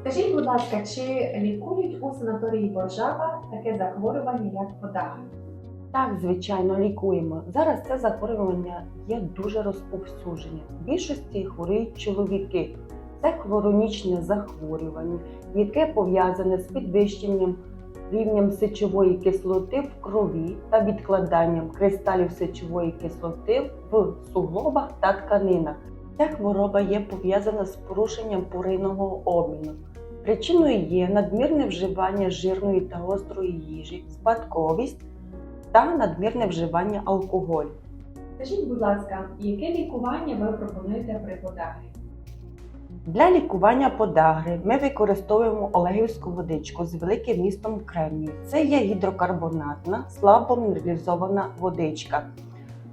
Скажіть, будь ласка, чи лікують у санаторії Боржава таке захворювання, як подагра? Так, звичайно, лікуємо. Зараз це захворювання є дуже розповсюджене. В більшості хворіють чоловіки. Це хронічне захворювання, яке пов'язане з підвищенням рівнем сечової кислоти в крові та відкладанням кристалів сечової кислоти в суглобах та тканинах. Ця хвороба є пов'язана з порушенням пурийного обміну. Причиною є надмірне вживання жирної та гострої їжі, спадковість та надмірне вживання алкоголю. Скажіть, будь ласка, яке лікування ви пропонуєте при подагрі? Для лікування подагри ми використовуємо олегівську водичку з великим містом кремнію. Це є гідрокарбонатна, слабо мінералізована водичка.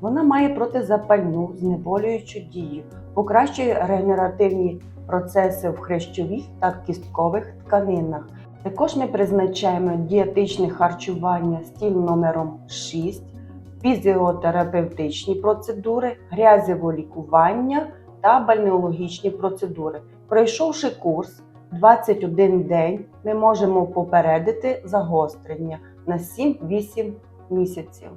Вона має протизапальну, знеболюючу дію, покращує регенеративні процеси в хрящових та кісткових тканинах. Також ми призначаємо дієтичне харчування стіль номером 6, фізіотерапевтичні процедури, грязєво лікування та бальнеологічні процедури. Пройшовши курс 21 день, ми можемо попередити загострення на 7-8 місяців.